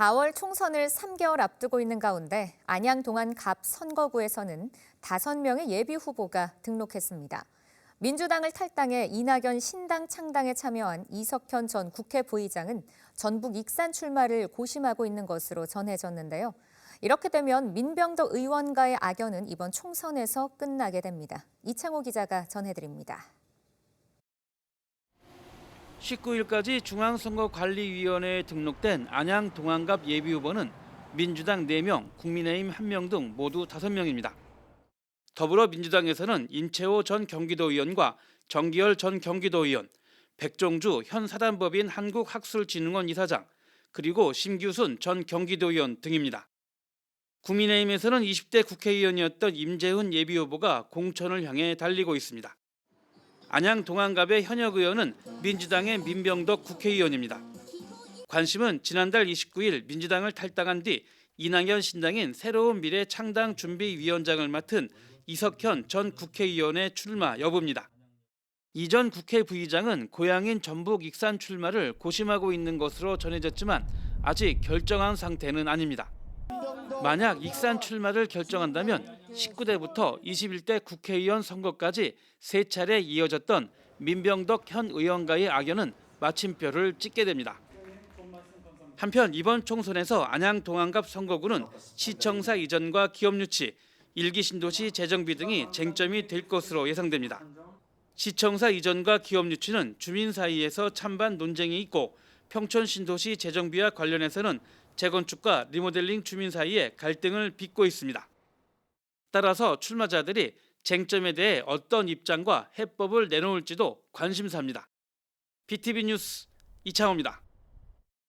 4월 총선을 3개월 앞두고 있는 가운데 안양 동안 갑 선거구에서는 5명의 예비 후보가 등록했습니다. 민주당을 탈당해 이낙연 신당 창당에 참여한 이석현 전 국회 부의장은 전북 익산 출마를 고심하고 있는 것으로 전해졌는데요. 이렇게 되면 민병덕 의원과의 악연은 이번 총선에서 끝나게 됩니다. 이창호 기자가 전해드립니다. 19일까지 중앙선거관리위원회에 등록된 안양 동안갑 예비후보는 민주당 4명, 국민의힘 1명 등 모두 5명입니다. 더불어민주당에서는 임채호 전 경기도의원과 정기열 전 경기도의원, 백종주 현 사단법인 한국학술진흥원 이사장, 그리고 심규순 전 경기도의원 등입니다. 국민의힘에서는 20대 국회의원이었던 임재훈 예비후보가 공천을 향해 달리고 있습니다. 안양 동안갑의 현역 의원은 민주당의 민병덕 국회의원입니다. 관심은 지난달 29일 민주당을 탈당한 뒤 이낙연 신당인 새로운 미래 창당 준비위원장을 맡은 이석현 전 국회의원의 출마 여부입니다. 이전 국회 부의장은 고향인 전북 익산 출마를 고심하고 있는 것으로 전해졌지만 아직 결정한 상태는 아닙니다. 만약 익산 출마를 결정한다면 19대부터 21대 국회의원 선거까지 세 차례 이어졌던 민병덕 현 의원과의 악연은 마침표를 찍게 됩니다. 한편 이번 총선에서 안양 동안갑 선거구는 시청사 이전과 기업 유치, 일기 신도시 재정비 등이 쟁점이 될 것으로 예상됩니다. 시청사 이전과 기업 유치는 주민 사이에서 찬반 논쟁이 있고 평촌 신도시 재정비와 관련해서는 재건축과 리모델링 주민 사이에 갈등을 빚고 있습니다. 따라서 출마자들이 쟁점에 대해 어떤 입장과 해법을 내놓을지도 관심사입니다. BTV 뉴스 이창호입니다.